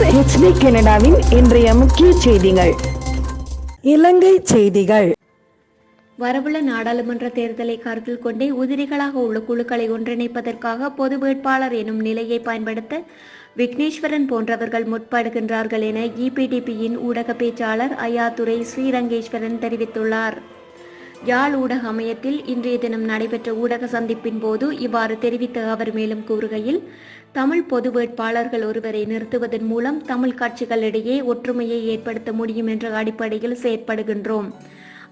உங்கள் ஹெச்டி கனடாவின் இன்றைய முக்கிய செய்திகள். இலங்கை செய்திகள். வரவுள்ள நாடாளுமன்ற தேர்தலை கருத்தில் கொண்டே உதிரிகளாக உள்ள குழுக்களை ஒன்றிணைப்பதற்காக பொது வேட்பாளர் எனும் நிலையை பயன்படுத்த விக்னேஸ்வரன் போன்றவர்கள் முற்படுகின்றார்கள் என இபிடிபியின் ஊடக பேச்சாளர் ஐயாத்துரை ஸ்ரீரங்கேஸ்வரன் தெரிவித்துள்ளார். யாழ் ஊடக அமையத்தில் இன்றைய தினம் நடைபெற்ற ஊடக சந்திப்பின் போது இவ்வாறு தெரிவித்த அவர் மேலும் கூறுகையில் தமிழ் பொது வேட்பாளர்கள் ஒருவரை நிறுத்துவதன் மூலம் தமிழ் கட்சிகளிடையே ஒற்றுமையை ஏற்படுத்த முடியும் என்ற அடிப்படையில் செயற்படுகின்றோம்.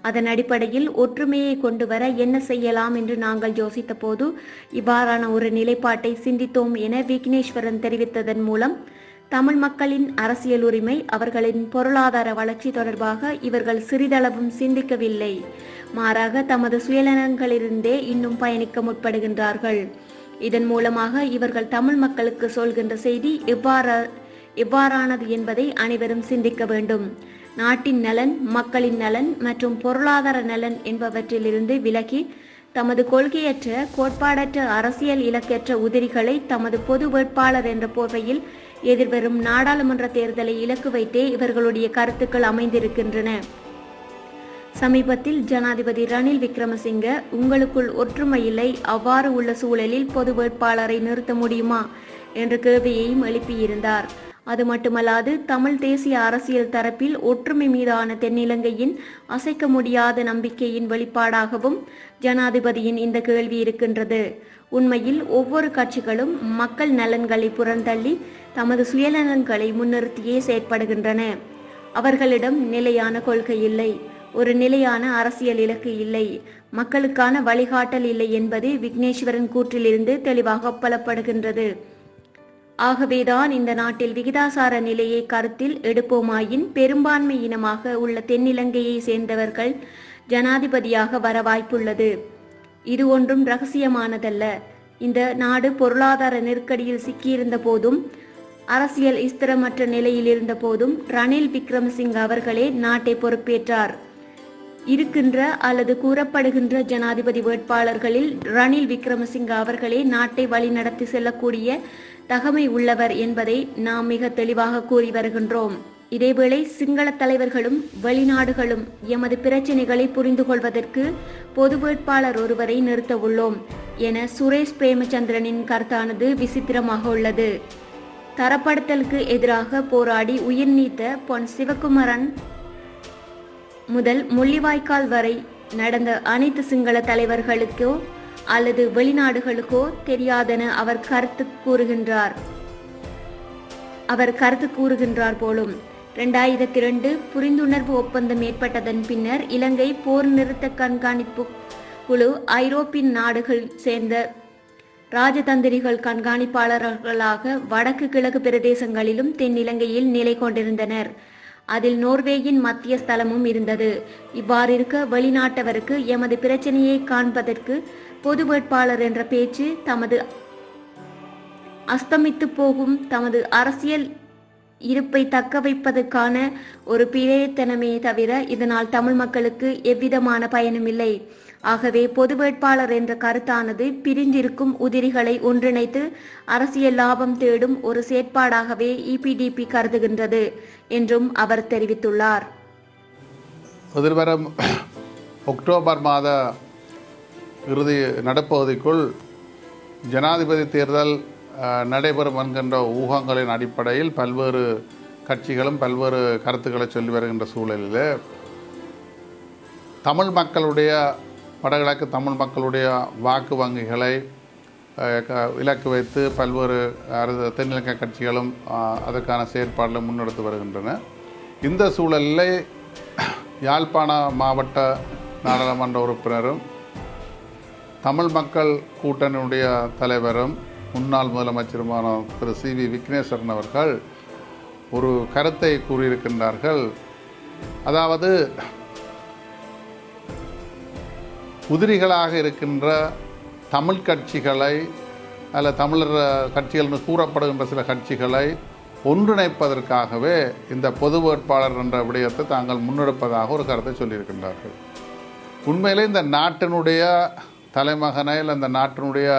அதன் அடிப்படையில் ஒற்றுமையை கொண்டு வர என்ன செய்யலாம் என்று நாங்கள் யோசித்த போது இவ்வாறான ஒரு நிலைப்பாட்டை சிந்தித்தோம் என விக்னேஸ்வரன் தெரிவித்ததன் மூலம் தமிழ் மக்களின் அரசியல் உரிமை அவர்களின் பொருளாதார வளர்ச்சி தொடர்பாக இவர்கள் சிறிதளவும் சிந்திக்கவில்லை. மாறாக தமது சுயநலங்களிலிருந்தே இன்னும் பயணிக்க முற்படுகின்றார்கள். இதன் மூலமாக இவர்கள் தமிழ் மக்களுக்கு சொல்கின்ற செய்தி எவ்வாறு எவ்வாறானது என்பதை அனைவரும் சிந்திக்க வேண்டும். நாட்டின் நலன் மக்களின் நலன் மற்றும் பொருளாதார நலன் என்பவற்றிலிருந்து விலகி தமது கொள்கையற்ற கோட்பாடற்ற அரசியல் இலக்கற்ற உதிரிகளை தமது பொது வேட்பாளர் என்ற போர்வையில் எதிர்வரும் நாடாளுமன்ற தேர்தலை இலக்கு வைத்தே இவர்களுடைய கருத்துக்கள் அமைந்திருக்கின்றன. சமீபத்தில் ஜனாதிபதி ரணில் விக்ரமசிங்க உங்களுக்குள் ஒற்றுமை இல்லை அவ்வாறு உள்ள சூழலில் பொது வேட்பாளரை நிறுத்த முடியுமா? என்ற கேள்வியையும் எழுப்பியிருந்தார். அது மட்டுமல்லாது தமிழ் தேசிய அரசியல் தரப்பில் ஒற்றுமை மீதான தென்னிலங்கையின் அசைக்க முடியாத நம்பிக்கையின் வெளிப்பாடாகவும் ஜனாதிபதியின் இந்த கேள்வி இருக்கின்றது. உண்மையில் ஒவ்வொரு கட்சிகளும் மக்கள் நலன்களை புறந்தள்ளி தமது சுயநலன்களை முன்னிறுத்தியே செயற்படுகின்றன. அவர்களிடம் நிலையான கொள்கை இல்லை. ஒரு நிலையான அரசியல் இலக்கு இல்லை. மக்களுக்கான வழிகாட்டல் இல்லை என்பது விக்னேஸ்வரன் கூற்றிலிருந்து தெளிவாக புலப்படுகின்றது. ஆகவேதான் இந்த நாட்டில் விகிதாசார நிலையை கருத்தில் எடுப்போமாயின் பெரும்பான்மை இனமாக உள்ள தென்னிலங்கையை சேர்ந்தவர்கள் ஜனாதிபதியாக வர வாய்ப்புள்ளது. இது ஒன்றும் ரகசியமானதல்ல. இந்த நாடு பொருளாதார நெருக்கடியில் சிக்கியிருந்த போதும் அரசியல் ஸ்திரமற்ற நிலையில் இருந்த போதும் ரணில் விக்ரமசிங்க அவர்களே நாட்டை பொறுப்பேற்றார். இருக்கின்ற அல்லது கூறப்படுகின்ற ஜனாதிபதி வேட்பாளர்களில் ரணில் விக்ரமசிங்க அவர்களே நாட்டை வழிநடத்தி செல்லக்கூடிய தகமை உள்ளவர் என்பதை நாம் மிக தெளிவாக கூறி வருகின்றோம். இதேவேளை சிங்கள தலைவர்களும் வெளிநாடுகளும் எமது பிரச்சினைகளை புரிந்து கொள்வதற்கு பொது வேட்பாளர் ஒருவரை நிறுத்த உள்ளோம் என சுரேஷ் பிரேமச்சந்திரனின் கருத்தானது விசித்திரமாக உள்ளது. தரப்படுத்தலுக்கு எதிராக போராடி உயிர் நீத்த பொன் சிவகுமரன் முதல் முள்ளிவாய்க்கால் வரை நடந்த அனைத்து சிங்கள தலைவர்களுக்கோ அல்லது வெளிநாடுகளுக்கோ தெரியாதென அவர் கருத்து கூறுகின்றார். அவர் கருத்து கூறுகின்றார் போலும் இரண்டாயிரத்தி ரெண்டு புரிந்துணர்வு ஒப்பந்தம் ஏற்பட்டதன் பின்னர் இலங்கை போர் நிறுத்த கண்காணிப்பு குழு ஐரோப்பிய நாடுகள் சேர்ந்த ராஜதந்திரிகள் கண்காணிப்பாளர்களாக வடக்கு கிழக்கு பிரதேசங்களிலும் தென்னிலங்கையில் நிலை கொண்டிருந்தனர். அதில் நோர்வேயின் மத்திய ஸ்தலமும் இருந்தது. இவ்வாறிருக்க வெளிநாட்டவருக்கு எமது பிரச்சனையை காண்பதற்கு பொது வேட்பாளர் என்ற பேச்சு தமது அஸ்தமித்து போகும் தமது அரசியல் இருப்பை தக்க வைப்பதற்கான ஒரு பிரயத்தனமே தவிர இதனால் தமிழ் மக்களுக்கு எவ்விதமான பயனும் இல்லை. ஆகவே பொது வேட்பாளர் என்ற கருத்தானது பிரிந்திருக்கும் உதிரிகளை ஒன்றிணைத்து அரசியல் லாபம் தேடும் ஒரு செயற்பாடாகவே இபிடிபி கருதுகின்றது என்றும் அவர் தெரிவித்துள்ளார். எதிர்வரும் அக்டோபர் மாத இறுதி நடப்பகுதிக்குள் ஜனாதிபதி தேர்தல் நடைபெறும் என்கின்ற ஊகங்களின் அடிப்படையில் பல்வேறு கட்சிகளும் பல்வேறு கருத்துக்களை சொல்லி வருகின்ற சூழலில் தமிழ் மக்களுடைய வடகிழக்கு தமிழ் மக்களுடைய வாக்கு வங்கிகளை க- இலக்கு வைத்து பல்வேறு அரசு தென்னிலங்கை கட்சிகளும் அதற்கான செயற்பாடுகளை முன்னெடுத்து வருகின்றன. இந்த சூழலில் யாழ்ப்பாண மாவட்ட நாடாளுமன்ற உறுப்பினரும் தமிழ் மக்கள் கூட்டணியுடைய தலைவரும் முன்னாள் முதலமைச்சருமான திரு சி. வி. விக்னேஸ்வரன் அவர்கள் ஒரு கருத்தை கூறியிருக்கின்றார்கள். அதாவது உதிரிகளாக இருக்கின்ற தமிழ் கட்சிகளை அல்ல தமிழர் கட்சிகள் என்று கூறப்படுகின்ற சில கட்சிகளை ஒன்றிணைப்பதற்காகவே இந்த பொது வேட்பாளர் என்ற விடயத்தை தாங்கள் முன்னெடுப்பதாக ஒரு கருத்தை சொல்லியிருக்கின்றார்கள். உண்மையிலே இந்த நாட்டினுடைய தலைமகனை இல்லை இந்த நாட்டினுடைய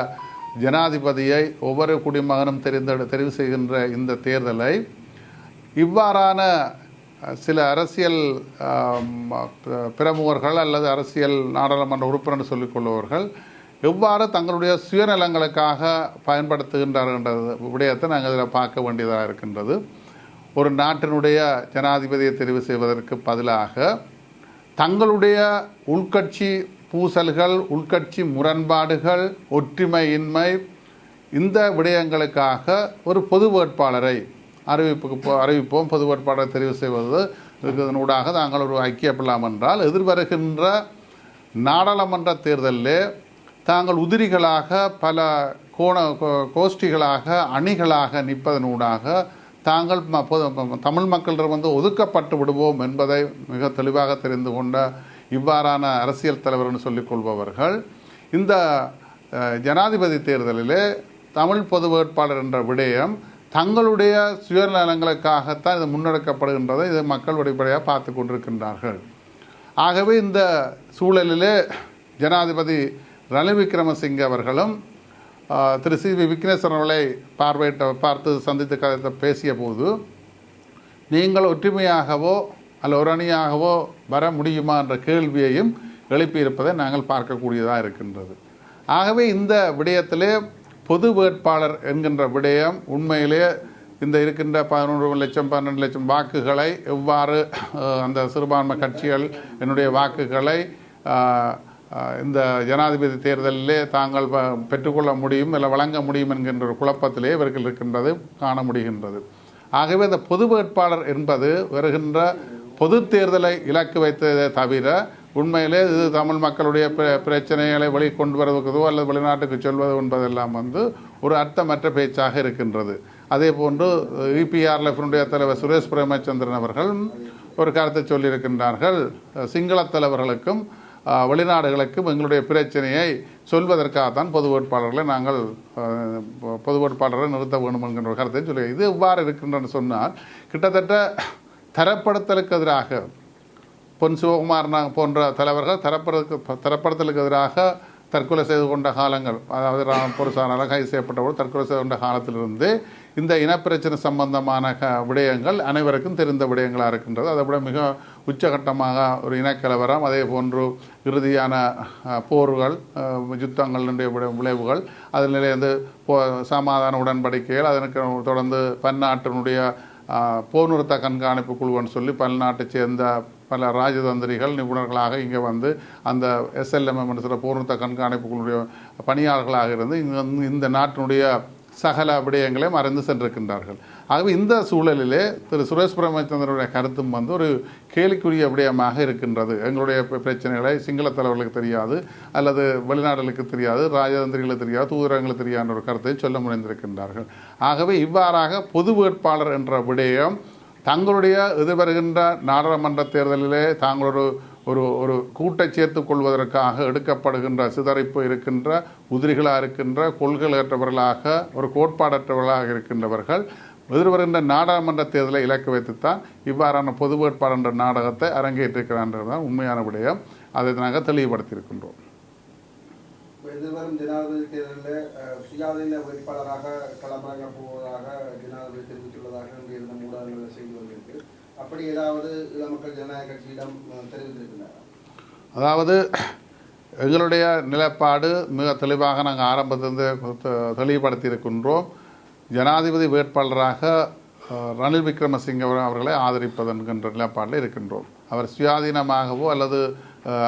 ஜனாதிபதியை ஒவ்வொரு குடிமகனும் தெரிந்த தெரிவு செய்கின்ற இந்த தேர்தலை இவ்வாறான சில அரசியல் பிரமுகர்கள் அல்லது அரசியல் நாடாளுமன்ற உறுப்பினர் சொல்லிக்கொள்பவர்கள் எவ்வாறு தங்களுடைய சுயநலங்களுக்காக பயன்படுத்துகின்றார்கள் விடயத்தை நாங்கள் இதில் பார்க்க வேண்டியதாக இருக்கின்றது. ஒரு நாட்டினுடைய ஜனாதிபதியை தெரிவு செய்வதற்கு பதிலாக தங்களுடைய உள்கட்சி பூசல்கள் உள்கட்சி முரண்பாடுகள் ஒற்றுமையின்மை இந்த விடயங்களுக்காக ஒரு பொது வேட்பாளரை அறிவிப்புக்கு போ- அறிவிப்போம் பொது வேட்பாளரை தெரிவு செய்வது இதனூடாக நாங்கள் ஒரு ஐக்கியப்படலாம் என்றால் எதிர்வருகின்ற நாடாளுமன்ற தேர்தலிலே தாங்கள் உதிரிகளாக பல கோண கோ- கோஷ்டிகளாக அணிகளாக நிற்பதனூடாக தாங்கள் தமிழ் மக்களிடம் வந்து ஒதுக்கப்பட்டு விடுவோம் என்பதை மிக தெளிவாக தெரிந்து கொண்ட இவ்வாறான அரசியல் தலைவர்னு சொல்லிக் கொள்பவர்கள் இந்த ஜனாதிபதி தேர்தலிலே தமிழ் பொது வேட்பாளர் என்ற விடயம் தங்களுடைய சுயநலங்களுக்காகத்தான் இது முன்னெடுக்கப்படுகின்றதை இதை மக்கள் வெளிப்படையாக பார்த்து கொண்டிருக்கின்றார்கள். ஆகவே இந்த சூழலிலே ஜனாதிபதி ரணில் விக்ரமசிங்கே அவர்களும் திரு சி வி விக்னேஸ்வரன் அவர்களை பார்வையிட்ட பார்த்து சந்தித்து கதைத்த பேசிய போது நீங்கள் ஒற்றுமையாகவோ அல்ல ஒரு அணியாகவோ வர முடியுமா? என்ற கேள்வியையும் எழுப்பியிருப்பதை நாங்கள் பார்க்கக்கூடியதாக இருக்கின்றது. ஆகவே இந்த விடயத்திலே பொது வேட்பாளர் என்கின்ற விடயம் உண்மையிலே இந்த இருக்கின்ற பதினொன்று லட்சம் பன்னெண்டு லட்சம் வாக்குகளை எவ்வாறு அந்த சிறுபான்மை கட்சிகள் என்னுடைய வாக்குகளை இந்த ஜனாதிபதி தேர்தலிலே தாங்கள் வ- பெற்றுக்கொள்ள முடியும் இல்லை வழங்க முடியும் என்கின்ற ஒரு குழப்பத்திலே இவர்கள் இருக்கின்றது காண முடிகின்றது. ஆகவே இந்த பொது வேட்பாளர் என்பது வருகின்ற பொது தேர்தலை இலக்கு வைத்ததை தவிர உண்மையிலே இது தமிழ் மக்களுடைய பிர- பிரச்சனைகளை வெளிக்கொண்டு வருவதோ அல்லது வெளிநாட்டுக்கு சொல்வது என்பதெல்லாம் வந்து ஒரு அர்த்தமற்ற பேச்சாக இருக்கின்றது. அதே போன்று இபிஆர்எஃப்னுடைய தலைவர் சுரேஷ் பிரேமச்சந்திரன் அவர்கள் ஒரு கருத்தை சொல்லியிருக்கின்றார்கள். சிங்கள தலைவர்களுக்கும் வெளிநாடுகளுக்கும் எங்களுடைய பிரச்சனையை சொல்வதற்காகத்தான் பொது வேட்பாளர்களை நாங்கள் பொது வேட்பாளரை நிறுத்த வேண்டும் என்கின்ற ஒரு கருத்தை சொல்லி இது எவ்வாறு இருக்கின்றன சொன்னால் கிட்டத்தட்ட தரப்படுத்தலுக்கு எதிராக பொன் சிவகுமார் போன்ற தலைவர்கள் தரப்படுக்கு தரப்படுத்தலுக்கு எதிராக தற்கொலை செய்து கொண்ட காலங்கள் அதாவது ராம் பொருசானால கைது செய்யப்பட்டபோது தற்கொலை செய்து கொண்ட காலத்திலிருந்து இந்த இனப்பிரச்சனை சம்பந்தமான க விடயங்கள் அனைவருக்கும் தெரிந்த விடயங்களாக இருக்கின்றது. அதை விட மிக உச்சகட்டமாக ஒரு இனக்கலவரம் அதே போன்று இறுதியான போர்கள் யுத்தங்களுடைய விளைவுகள் அதில் அதிலிருந்து போ சமாதான உடன்படிக்கைகள் அதற்கு தொடர்ந்து பன்னாட்டினுடைய போர்நிறுத்த கண்காணிப்பு குழுன்னு சொல்லி பல்நாட்டை சேர்ந்த பல ராஜதந்திரிகள் நிபுணர்களாக இங்கே வந்து அந்த எஸ்எல்எம்எம் சில போர்நிறுத்த கண்காணிப்பு குழுடைய பணியாளர்களாக இருந்து இந்த நாட்டினுடைய சகல விடயங்களையும் மறந்து சென்றிருக்கின்றார்கள். ஆகவே இந்த சூழலிலே திரு சுரேஷ் பிரமச்சந்திரனுடைய கருத்தும் வந்து ஒரு கேலிக்குரிய விடயமாக இருக்கின்றது. எங்களுடைய பிரச்சனைகளை சிங்கள தலைவர்களுக்கு தெரியாது அல்லது வெளிநாடுகளுக்கு தெரியாது ராஜதந்திரிகளுக்கு தெரியாது தூதரங்களுக்கு தெரியாத ஒரு கருத்தை சொல்ல முனைந்திருக்கின்றார்கள். ஆகவே இவ்வாறாக பொது வேட்பாளர் என்ற விடயம் தங்களுடைய எதிர்வருகின்ற நாடாளுமன்ற தேர்தலிலே தாங்களொரு ஒரு ஒரு கூட்டை சேர்த்து கொள்வதற்காக எடுக்கப்படுகின்ற சிதறிப்பு இருக்கின்ற உதிரிகளாக இருக்கின்ற கொள்கையற்றவர்களாக ஒரு கோட்பாடற்றவர்களாக இருக்கின்றவர்கள் எதிர்வருகின்ற நாடாளுமன்ற தேர்தலை இலக்கு வைத்துத்தான் இவ்வாறான பொது வேட்பாளர் என்ற நாடகத்தை அரங்கேற்றிருக்கிறான்றதுதான் உண்மையான விடயம். அதை நாங்கள் தெளிவுபடுத்தியிருக்கின்றோம். எதிர்வரும் ஜனாதிபதி தேர்தலில் சுயாதீன வேட்பாளராக களமிறங்க போவதாக ஜனாதிபதி தெரிவித்துள்ளதாக இன்று இருந்த ஊடகங்களில் செய்தி வருகிறது. அப்படி ஏதாவது மக்கள் ஜனநாயக கட்சியிடம் தெரிவித்திருக்கிறார் அதாவது எங்களுடைய நிலைப்பாடு மிக தெளிவாக நாங்கள் ஆரம்பத்திலிருந்து தெளிவுபடுத்தியிருக்கின்றோம். இருக்கின்றோம் ஜனாதிபதி வேட்பாளராக ரணில் விக்ரமசிங்க அவர்களை ஆதரிப்பதென்கின்ற நிலைப்பாடில் இருக்கின்றோம். அவர் சுயாதீனமாகவோ அல்லது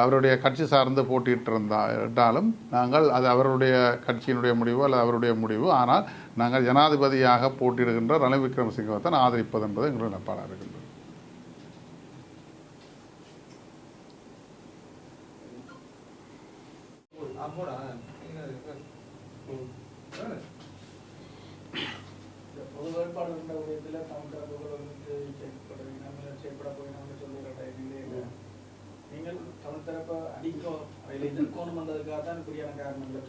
அவருடைய கட்சி சார்ந்து போட்டியிட்டிருந்தா இருந்தாலும் நாங்கள் அது அவருடைய கட்சியினுடைய முடிவு அல்லது அவருடைய முடிவு. ஆனால் நாங்கள் ஜனாதிபதியாக போட்டியிடுகின்ற ரணில் விக்ரமசிங்கவை தான் ஆதரிப்பது என்பது எங்களுடைய நிலைப்பாடாக இருக்கின்றது. பொது விடயத்தில் செயல்பட சொல்லுகிற டைமிலே நீங்கள் தமிழ் தரப்பை அடிக்கோ அதில் வந்ததுக்காக தான் இப்படியான காரணங்களை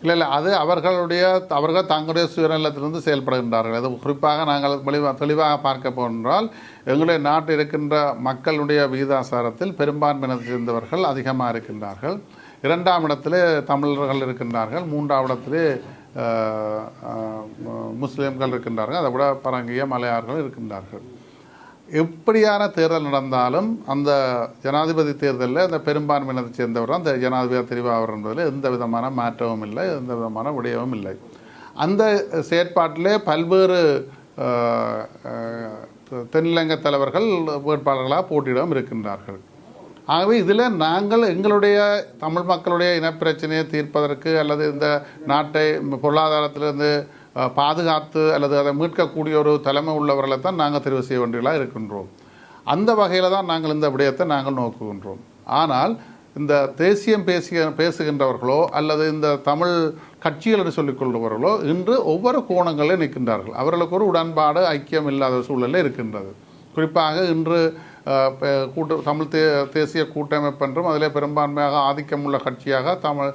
இல்லை இல்லை அது அவர்களுடைய அவர்கள் தங்களுடைய சுயநலத்திலிருந்து செயல்படுகின்றார்கள். அது குறிப்பாக நாங்கள் தெளிவாக தெளிவாக பார்க்க போன்றால் எங்களுடைய நாட்டில் இருக்கின்ற மக்களுடைய விகிதாசாரத்தில் பெரும்பான்மையினர் சேர்ந்தவர்கள் அதிகமாக இருக்கின்றார்கள். இரண்டாம் இடத்திலே தமிழர்கள் இருக்கின்றார்கள் மூன்றாம் இடத்திலே முஸ்லீம்கள் இருக்கின்றார்கள் அதை விட பரங்கிய மலையார்கள் இருக்கின்றார்கள். எப்படியான தேர்தல் நடந்தாலும் அந்த ஜனாதிபதி தேர்தலில் அந்த பெரும்பான்மையினத்தை சேர்ந்தவர் அந்த ஜனாதிபதி தெரிவாவர் என்பதில் எந்த விதமான மாற்றமும் இல்லை எந்த விதமான விடயமும் இல்லை. அந்த செயற்பாட்டிலே பல்வேறு அஹ், தென்னிலங்கை தலைவர்கள் வேட்பாளர்களாக போட்டியிடம் இருக்கின்றார்கள். ஆகவே இதில் நாங்கள் எங்களுடைய தமிழ் மக்களுடைய இனப்பிரச்சனையை தீர்ப்பதற்கு அல்லது இந்த நாட்டை பொருளாதாரத்திலிருந்து பாதுகாத்து அல்லது அதை மீட்கக்கூடிய ஒரு தலைமை உள்ளவர்களை தான் நாங்கள் தெரிவு செய்ய வேண்டியதாக இருக்கின்றோம். அந்த வகையில் தான் நாங்கள் இந்த விடயத்தை நாங்கள் நோக்குகின்றோம். ஆனால் இந்த தேசியம் பேசிய பேசுகின்றவர்களோ அல்லது இந்த தமிழ் கட்சிகள் என்று சொல்லிக்கொள்பவர்களோ இன்று ஒவ்வொரு கோணங்களில் நிற்கின்றார்கள். அவர்களுக்கு ஒரு உடன்பாடு ஐக்கியம் இல்லாத சூழலில் இருக்கின்றது. குறிப்பாக இன்று கூட்டு தமிழ் தே தேசிய கூட்டமைப்பு என்றும் அதிலே பெரும்பான்மையாக ஆதிக்கமுள்ள கட்சியாக தமிழ்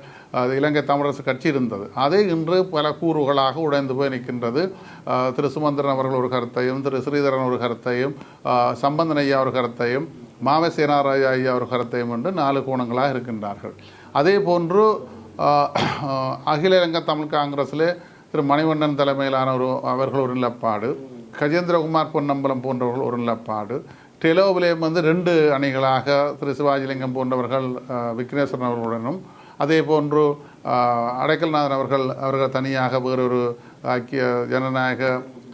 இலங்கை தமிழரசு கட்சி இருந்தது. அதை இன்று பல கூறுகளாக உடைந்து போய் நிற்கின்றது. திரு சுமந்திரன் அவர்கள் ஒரு கருத்தையும் திரு ஸ்ரீதரன் ஒரு கருத்தையும் சம்பந்தன் ஐயா ஒரு கருத்தையும் மாவசேனாராய ஐயா ஒரு கருத்தையும் என்று நாலு கோணங்களாக இருக்கின்றார்கள். அதே போன்று அகில இலங்கை தமிழ் காங்கிரஸிலே திரு மணிவண்ணன் தலைமையிலான ஒரு அவர்கள் ஒரு நிலப்பாடு கஜேந்திரகுமார் பொன்னம்பலம் போன்றவர்கள் ஒரு நிலப்பாடு டெலோவிலேயும் வந்து ரெண்டு அணிகளாக திரு சிவாஜிலிங்கம் போன்றவர்கள் விக்னேஸ்வரன் அவர்களுடனும் அதே போன்று அடைக்கல்நாதன் அவர்கள் அவர்கள் தனியாக வேறொரு ஐக்கிய ஜனநாயக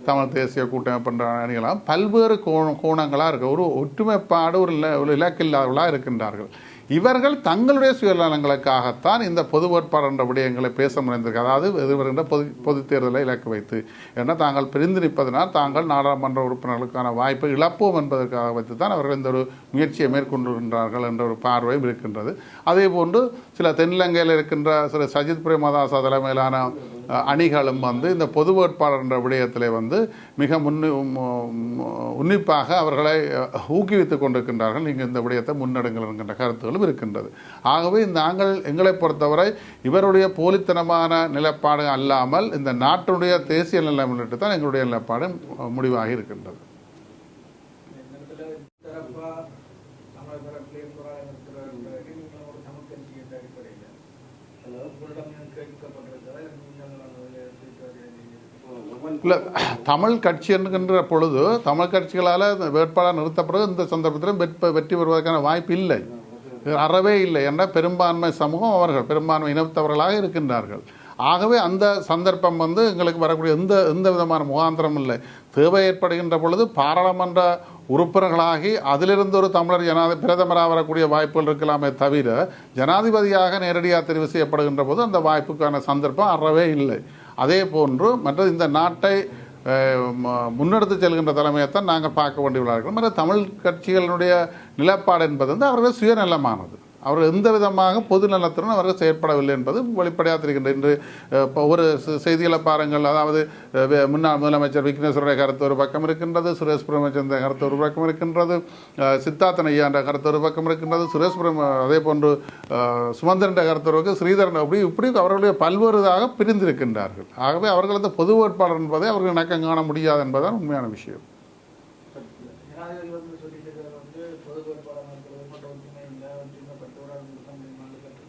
தமிழ் தேசிய கூட்டமைப்புன்ற அணிகளாக பல்வேறு கோண கோணங்களாக இருக்க. ஒரு ஒற்றுமைப்பாடு ஒரு இல ஒரு இலக்கில்லாதவர்களாக இருக்கின்றார்கள். இவர்கள் தங்களுடைய சுயநலங்களுக்காகத்தான் இந்த பொது வேட்பாளர் என்ற விடயங்களை பேச முனைந்திருக்கு அதாவது எதிர்வருகின்ற பொது பொது தேர்தலை இலக்கு வைத்து ஏன்னா தாங்கள் பிரிந்து நிற்பதனால் தாங்கள் நாடாளுமன்ற உறுப்பினர்களுக்கான வாய்ப்பை இழப்போம் என்பதற்காக வைத்து தான் அவர்கள் இந்த ஒரு முயற்சியை மேற்கொண்டிருக்கின்றார்கள் என்ற ஒரு பார்வையும் இருக்கின்றது. அதே போன்று சில தென்னிலங்கையில் இருக்கின்ற சில சஜித் பிரேமதாசா தலைமையிலான அணிகளும் வந்து இந்த பொது வேட்பாளர் என்ற விடயத்தில் வந்து மிக முன்னு உன்னிப்பாக அவர்களை ஊக்குவித்துக் கொண்டிருக்கின்றார்கள். நீங்கள் இந்த விடயத்தை முன்னெடுங்கள் என்கின்ற கருத்துகளும் இருக்கின்றது. ஆகவே நாங்கள் எங்களை பொறுத்தவரை இவருடைய போலித்தனமான நிலைப்பாடு அல்லாமல் இந்த நாட்டினுடைய தேசிய நிலை முன்னிட்டு தான் எங்களுடைய நிலைப்பாடு முடிவாகி இருக்கின்றது இந்த இடத்துல தரப்பா தமிழர் தரப்பிலே போராட நிறுத்துறதுக்கு நீங்கள் ஒரு தமிழ் கட்சி என்ற அடிப்படையில் உங்களிடம் கேட்கப்பட்டிருக்கிறதா இல்லை நீங்கள் அதில் எடுத்துட்டு வரீங்க இல்லை தமிழ் கட்சி என்கின்ற பொழுது தமிழ் கட்சிகளால் வேட்பாளர் நிறுத்தப்படுறது இந்த சந்தர்ப்பத்திலும் வெற்றி வெற்றி பெறுவதற்கான வாய்ப்பு இல்லை. அறவே இல்லை என்ற பெரும்பான்மை சமூகம் அவர்கள் பெரும்பான்மை இனத்தவர்களாக இருக்கின்றார்கள். ஆகவே அந்த சந்தர்ப்பம் வந்து எங்களுக்கு வரக்கூடிய எந்த எந்த விதமான முகாந்திரம் இல்லை. தேவை ஏற்படுகின்ற பொழுது பாராளுமன்ற உறுப்பினர்களாகி அதிலிருந்து ஒரு தமிழர் ஜனாதி பிரதமராக வரக்கூடிய வாய்ப்புகள் இருக்கலாமே தவிர ஜனாதிபதியாக நேரடியாக தெரிவு செய்யப்படுகின்ற போது அந்த வாய்ப்புக்கான சந்தர்ப்பம் அறவே இல்லை. அதே போன்று மற்ற இந்த நாட்டை முன்னெடுத்து செல்கின்ற தலைமையைத்தான் நாங்கள் பார்க்க வேண்டியுள்ளார்கள் மற்ற தமிழ் கட்சிகளினுடைய நிலப்பாடு என்பது வந்து அவர்கள் சுயநலமானது. அவர்கள் எந்த விதமாக பொது நலத்துடன் அவர்கள் செயற்படவில்லை என்பது வெளிப்படையாக தெரிகின்றது இன்று இப்போ ஒரு செய்திகளை பாருங்கள். அதாவது முன்னாள் முதலமைச்சர் விக்னேஸ்வருடைய கருத்து ஒரு பக்கம் இருக்கின்றது சுரேஷ் பிரேமச்சந்திர கருத்து ஒரு பக்கம் இருக்கின்றது சித்தார்த்தன் ஐயா என்ற கருத்து ஒரு பக்கம் இருக்கின்றது சுரேஷ் பிரேம அதே போன்று சுமந்திரன் கருத்து ஒரு ஸ்ரீதரன் அப்படி இப்படி அவர்களுடைய பல்வேறுதாக பிரிந்திருக்கின்றார்கள். ஆகவே அவர்கள் பொது வேட்பாளர் என்பதை அவர்கள் இணக்கம் காண முடியாது என்பதுதான் உண்மையான விஷயம் ஜனாதிபதி வந்து சொல்லிட்டு இருக்கிறது வந்து பொது வேட்பாளர் இருக்கிறது மட்டும் ஒற்றுமை இல்லை ஒற்றுமைப்பட்டு ஒரு ஆள் நிறுத்த முடியுமான்னு கேட்டு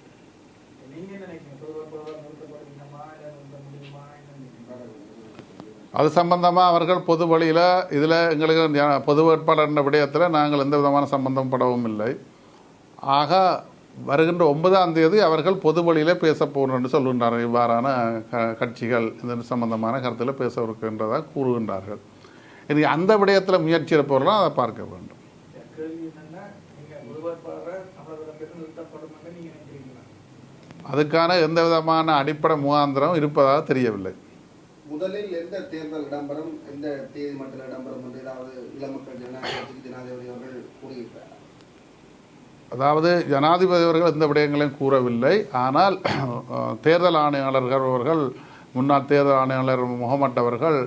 நீங்க என்ன நினைக்கிறீங்க பொது வேட்பாளர் நிறுத்தப்படுவீங்கம்மா இல்லை நிறுத்த முடியுமா என்ன நினைக்கிறீங்க அது சம்பந்தமாக அவர்கள் பொது வழியில் இதில் எங்களுக்கு பொது வேட்பாளர் என்ற விடயத்தில் நாங்கள் எந்த விதமான சம்பந்தம் படவும் இல்லை. ஆக வருகின்ற ஒன்பதாம் தேதி அவர்கள் பொது வழியிலே பேச போகிறோம் என்று சொல்கின்றார்கள் இவ்வாறான க- கட்சிகள் இந்த சம்பந்தமான கருத்தில் பேச இருக்கின்றதாக கூறுகின்றார்கள். இனி அந்த விடயத்தில் முயற்சி எடுப்பவர்களும் அதை பார்க்க வேண்டும். அதுக்கான எந்த விதமான அடிப்படை முகாந்திரம் இருப்பதாக தெரியவில்லை. முதலில் எந்த தேர்தல் விளம்பரம் எந்த தேதி மட்டும் விளம்பரம் என்று ஏதாவது இளமக்கள் ஜனநாயக ஜனாதிபதி அவர்கள் கூறியிருக்கிறார். அதாவது ஜனாதிபதி அவர்கள் எந்த விடயங்களையும் கூறவில்லை. ஆனால் தேர்தல் ஆணையாளர்கள் அவர்கள் முன்னாள் தேர்தல் ஆணையாளர் முகமட் அவர்கள்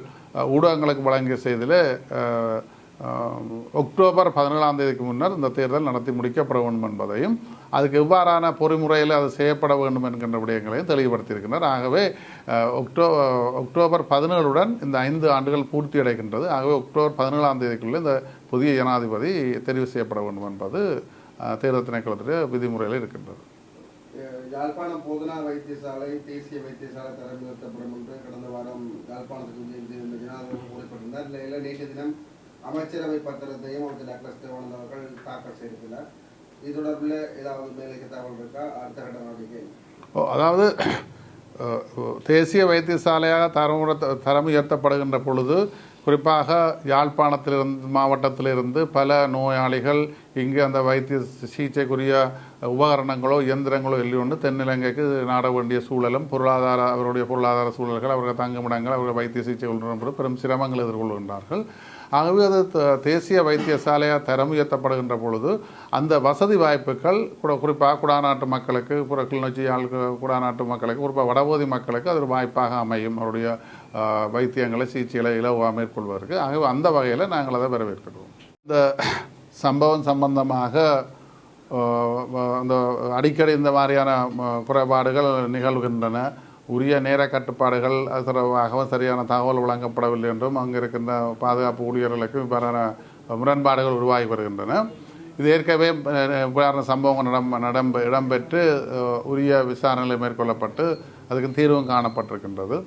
ஊடகங்களுக்கு வழங்கிய செய்தியில் அக்டோபர் பதினேழாம் தேதிக்கு முன்னர் இந்த தேர்தல் நடத்தி முடிக்கப்பட வேண்டும் என்பதையும் அதுக்கு எவ்வாறான பொறிமுறையில் அது செய்யப்பட வேண்டும் என்கின்ற விடயங்களையும் தெளிவுபடுத்தியிருக்கின்றனர் ஆகவே அக்டோ அக்டோபர் பதினேழுடன் இந்த ஐந்து ஆண்டுகள் பூர்த்தி அடைகின்றது. ஆகவே அக்டோபர் பதினேழாம் தேதிக்குள்ளே இந்த புதிய ஜனாதிபதி தெரிவு செய்யப்பட வேண்டும் என்பது தேர்தல் திணைக்களத்துடைய விதிமுறையில் இருக்கின்றது. யாழ்ப்பாணம் போதனா வைத்தியசாலை தேசிய வைத்தியசாலை தரம் உயர்த்தப்படும் என்று கடந்த வாரம் யாழ்ப்பாணத்துக்கு ஜனாதிபதி கூறப்பட்டிருந்தார் இல்லை நேற்று தினம் அமைச்சரவை பத்திரத்தையும் அமைச்சர் டாக்டர் தேவானந்த் அவர்கள் தாக்கல் செய்திருக்கிறார் இது தொடர்பில் ஏதாவது மேலுக்கு தகவல் இருக்கா? அடுத்த கட்ட நடவடிக்கை. ஓ, அதாவது தேசிய வைத்தியசாலையாக தரம் தரம் உயர்த்தப்படுகின்ற பொழுது குறிப்பாக யாழ்ப்பாணத்திலிருந்து மாவட்டத்திலிருந்து பல நோயாளிகள் இங்கு அந்த வைத்திய சிகிச்சைக்குரிய உபகரணங்களோ இயந்திரங்களோ இல்லையொன்று தென்னிலங்கைக்கு நாட வேண்டிய சூழலும் பொருளாதார அவருடைய பொருளாதார சூழல்கள் அவர்கள் தங்குமிடங்கள் அவர்கள் வைத்திய சிகிச்சை கொள்கின்ற பெரும் சிரமங்கள் எதிர்கொள்கின்றார்கள். ஆகவே அது த- தேசிய வைத்தியசாலையாக தரம் உயர்த்தப்படுகின்ற பொழுது அந்த வசதி வாய்ப்புகள் கூட குறிப்பாக குடாநாட்டு மக்களுக்கு புற கிளிநொச்சி ஆளுக்கு குடாநாட்டு மக்களுக்கு குறிப்பாக வடபகுதி மக்களுக்கு அது ஒரு வாய்ப்பாக அமையும். அவருடைய வைத்தியங்களை சிகிச்சைகளை இலவாக மேற்கொள்வதற்கு. ஆகவே அந்த வகையில் நாங்கள் அதை வரவேற்கிறோம் இந்த சம்பவம் சம்பந்தமாக இந்த அந்த அடிக்கடி இந்த மாதிரியான ம, குறைபாடுகள் நிகழ்கின்றன. உரிய நேர கட்டுப்பாடுகள் அது தொடர்பாகவும் சரியான தகவல் வழங்கப்படவில்லை என்றும் அங்கே இருக்கின்ற பாதுகாப்பு ஊழியர்களுக்கும் இவ்வாறான முரண்பாடுகள் உருவாகி வருகின்றன. இது ஏற்கனவே இவ்வாறான சம்பவங்கள் நடம் நடம்ப இடம்பெற்று உரிய விசாரணைகள் மேற்கொள்ளப்பட்டு அதுக்கு தீர்வும் காணப்பட்டிருக்கின்றது.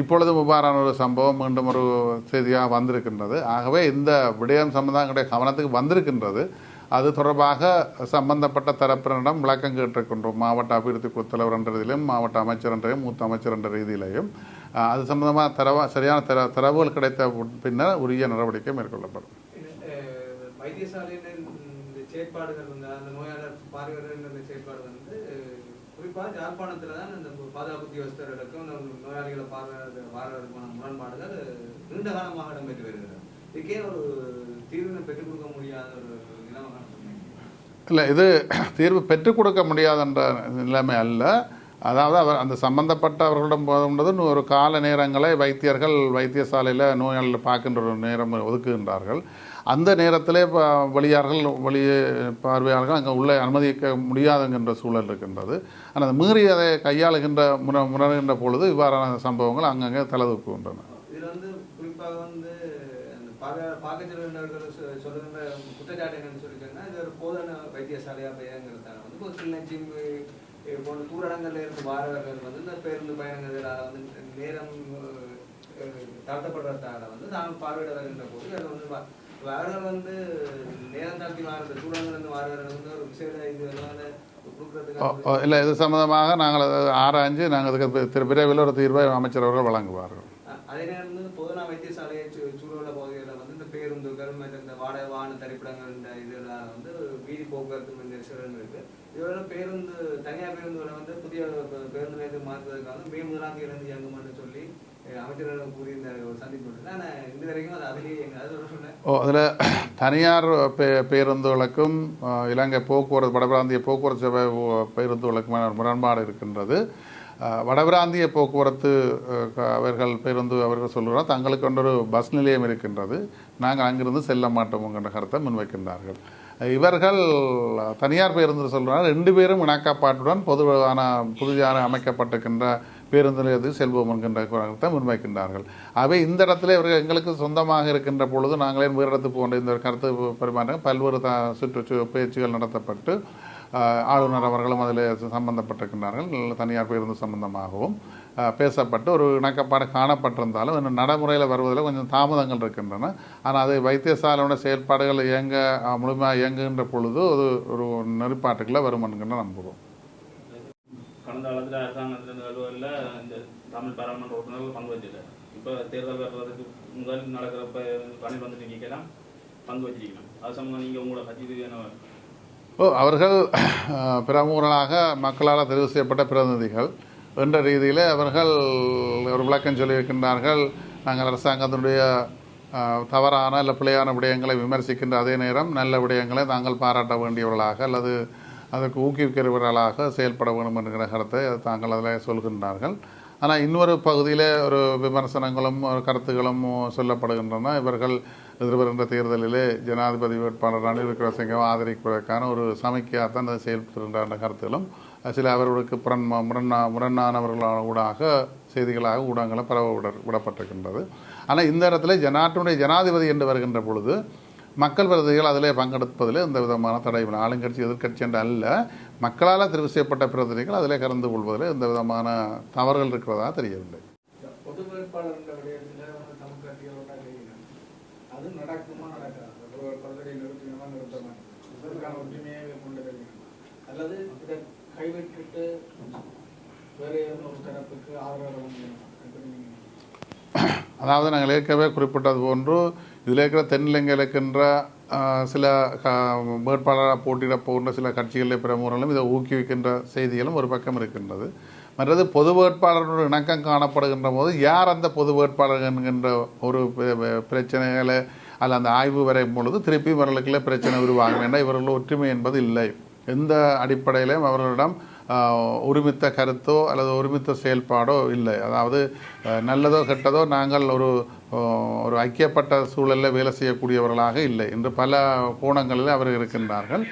இப்பொழுதும் இவ்வாறான ஒரு சம்பவம் மீண்டும் ஒரு செய்தியாக வந்திருக்கின்றது. ஆகவே இந்த விடயம் சம்பந்தங்களுடைய கவனத்துக்கு வந்திருக்கின்றது. அது தொடர்பாக சம்பந்தப்பட்ட தரப்பினரிடம் விளக்கம் கேட்டிருக்கின்றோம். மாவட்ட அபிவிருத்தி குழு தலைவர் என்ற ரீதியிலும் மாவட்ட அமைச்சர் என்றையும் மூத்த அமைச்சர் என்ற ரீதியிலையும். அது சம்பந்தமாக தரவா சரியான தர தரவுகள் கிடைத்த பின்னர் உரிய நடவடிக்கை மேற்கொள்ளப்படும். செயற்பாடுகள் வந்து அந்த நோயாளர் செயற்பாடு வந்து தான் இந்த பாதுகாப்பு உத்தியோகஸ்தர்களுக்கும் நோயாளிகளை முரண்பாடுகள் நீண்ட காலமாக இடம்பெற்று வருகிறது. இதுக்கே ஒரு தீர்வினை பெற்றுக் கொடுக்க முடியாத ஒரு இல்லை இது தீர்வு பெற்றுக் கொடுக்க முடியாதுன்ற நிலைமை அல்ல. அதாவது அவர் அந்த சம்பந்தப்பட்டவர்களிடம் போதுன்றது ஒரு கால நேரங்களை வைத்தியர்கள் வைத்தியசாலையில் நோயாளிகள் பார்க்கின்ற ஒரு நேரம் ஒதுக்குகின்றார்கள். அந்த நேரத்திலே வழியார்கள் வெளியார்கள் வெளியே பார்வையாளர்கள் அங்கே உள்ளே அனுமதிக்க முடியாதுங்கின்ற சூழல் இருக்கின்றது. ஆனால் அந்த மீறி அதை கையாளுகின்ற முற முறைகின்ற பொழுது இவ்வாறான சம்பவங்கள் அங்கங்கே தலதூக்குகின்றன இதுல வந்து குறிப்பாக வந்து அந்த பார்க்க சொ- சொல்லுகின்ற குற்றச்சாட்டு என்னன்னு சொல்லி இது ஒரு போதன வைத்தியசாலையா பெயருங்கிறதால வந்து ஒரு கிளிநொச்சி அஹ், போன்ற தூரடங்கள்ல இருந்து வாரவர்கள் வந்து இந்த பேருந்து பயணங்களால வந்து நேரம் தாழ்த்தப்படுறதால வந்து நாங்கள் பார்வையிட வருகின்ற போது அது வந்து வ- வந்து நேரம் தாழ்த்தி வாரது தூரங்கள்ல இருந்து வாரவர்கள் வந்து ஒரு விசேட இது வந்து இல்லை இது சம்பந்தமாக நாங்கள் அதை ஆராய்ஞ்சு நாங்கள் அதுக்கு திரு விரைவில் ஒரு தீர்வை அமைச்சர் அவர்கள் வழங்குவார்கள் அதே நேரம் வந்து பொதுநா வைத்தியசாலையை சு- சூழல பகுதிகளில் வந்து இந்த பேருந்துகள் மற்றும் இந்த வாடகை வாகன தரிப்பிடங்கள் இந்த இதெல்லாம் வந்து போக்குவரத்து போக்குவரத்து நெரிசல்கள் இருக்கு. இதோட பேருந்து தனியார் பேருந்துகளை வந்து புதிய பேருந்து நிலையத்தை மாற்றுவதற்காக மே முதலாம் தேதி இயங்கும்னு சொல்லி அஹ், ஓ அதில் தனியார் பே பேருந்துகளுக்கும் இலங்கை போக்குவரத்து வடபிராந்திய போக்குவரத்து சபை ஓ- பேருந்துகளுக்குமான முரண்பாடு இருக்கின்றது. வடபிராந்திய போக்குவரத்து அவர்கள் பேருந்து அவர்கள் சொல்கிறார் தங்களுக்கு கொண்டொரு பஸ் நிலையம் இருக்கின்றது. நாங்கள் அங்கிருந்து செல்ல மாட்டோம் என்கின்ற கருத்தை முன்வைக்கின்றார்கள். இவர்கள் தனியார் பேருந்து சொல்கிறார் ரெண்டு பேரும் இணக்கப்பாட்டுடன் பொதுவான புதிதாக அமைக்கப்பட்டிருக்கின்ற பேருந்து நிலையத்தில் செல்வோம் என்கின்ற முன்வைக்கின்றார்கள். அவை இந்த இடத்துல இவர்கள் எங்களுக்கு சொந்தமாக இருக்கின்ற பொழுது நாங்களே வேறு இடத்துக்கு போன்ற இந்த கருத்து பரிமாற்றம் பல்வேறு த சுற்று பேச்சுகள் நடத்தப்பட்டு ஆளுநர் அவர்களும் அதில் சம்பந்தப்பட்டிருக்கின்றார்கள். தனியார் பேருந்து சம்பந்தமாகவும். பேசப்பட்டு ஒரு இணக்கப்பாடு காணப்பட்டிருந்தாலும் இன்னும் நடைமுறையில் வருவதில் கொஞ்சம் தாமதங்கள் இருக்கின்றன. ஆனால் அது வைத்தியசாலையோட செயல்பாடுகள் இயங்க முழுமையாக இயங்குகின்ற பொழுது அது ஒரு நெறிப்பாட்டுக்குள்ளே வரும் என்கின்ற நம்புகிறோம். கடந்த காலத்தில் அரசாங்கத்தின் நிகழ்வுகளில் இந்த தமிழ் பாராளுமன்ற உறுப்பினர்கள் பங்கு வச்சிருக்காரு இப்போ தேர்தல் வர்றதுக்கு முதல் நடக்கிறப்ப பணி வந்துட்டு நிற்கலாம் பங்கு வச்சிருக்கலாம் அது சம்பந்தம் நீங்கள் உங்களோட கட்சி ஓ அவர்கள் பிரமுகர்களாக மக்களால் தெரிவு செய்யப்பட்ட பிரதிநிதிகள். என்ற ரீதியில் அவர்கள் ஒரு விளக்கம் சொல்லியிருக்கின்றார்கள். நாங்கள் அரசாங்கத்தினுடைய தவறான அல்ல பிழையான விடயங்களை விமர்சிக்கின்ற அதே நேரம் நல்ல விடயங்களை தாங்கள் பாராட்ட வேண்டியவர்களாக அல்லது அதற்கு ஊக்குவிக்கிறவர்களாக செயல்பட வேண்டும் என்கிற கருத்தை தாங்கள் அதில் சொல்கின்றார்கள். ஆனால் இன்னொரு பகுதியில் ஒரு விமர்சனங்களும் ஒரு கருத்துகளும் சொல்லப்படுகின்றன. இவர்கள் எதிர்வருகின்ற தேர்தலிலே ஜனாதிபதி வேட்பாளர் ரணில் விக்ரமசிங்கவை ஆதரிப்பதற்கான ஒரு சமிக்கையாகத்தான் அதை செயல்படுகின்ற கருத்துகளும் சில அவர்களுக்கு புறன் முரணா ஊடாக செய்திகளாக ஊடகங்களை பரவ விட விடப்பட்டிருக்கின்றது. ஆனால் இந்த இடத்துல ஜனாட்டினுடைய ஜனாதிபதி என்று வருகின்ற பொழுது மக்கள் பிரதிகள் அதிலே பங்கெடுப்பதில் எந்த விதமான தடையும் ஆளுங்கட்சி எதிர்க்கட்சி என்று அல்ல. மக்களால் தெரிவு செய்யப்பட்ட பிரதிநிதிகள் அதிலே கலந்து கொள்வதில் எந்த விதமான தவறுகள் இருக்கிறதா தெரியவில்லை. அல்லது கைவிட்டுட்டு வேற ஏதோ ஒரு தரப்புக்கு ஆதரவு அதாவது நாங்கள் ஏற்கனவே குறிப்பிட்டது போன்று இதில் இருக்கிற தென்னிலங்கையில் இருக்கின்ற சில க- வேட்பாளராக போட்டியிட போகின்ற சில கட்சிகளில் பிரமுகர்களும் இதை ஊக்குவிக்கின்ற செய்திகளும் ஒரு பக்கம் இருக்கின்றது. மற்றது பொது வேட்பாளரோட இணக்கம் காணப்படுகின்ற போது யார் அந்த பொது வேட்பாளர் என்கின்ற ஒரு பிரச்சனைகளை அல்ல அந்த ஆய்வு வரையும் பொழுது திருப்பி இவர்களுக்குள்ளே பிரச்சனை உருவாகும் ஏன்னா இவர்கள் ஒற்றுமை என்பது இல்லை. எந்த அடிப்படையிலும் அவர்களிடம் ஒருமித்த கருத்தோ அல்லது ஒருமித்த செயல்பாடோ இல்லை. அதாவது நல்லதோ கெட்டதோ நாங்கள் ஒரு ஒரு ஐக்கியப்பட்ட சூழலில் வேலை செய்யக்கூடியவர்களாக இல்லை என்று பல கோணங்களில் அவர்கள் இருக்கின்றார்கள்.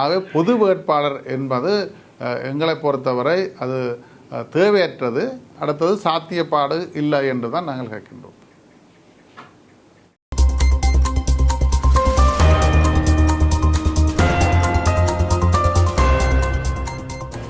ஆகவே பொது வேட்பாளர் என்பது எங்களை பொறுத்தவரை அது தேவையற்றது. அடுத்தது சாத்தியப்பாடு இல்லை என்று தான் நாங்கள் கேட்கின்றோம்.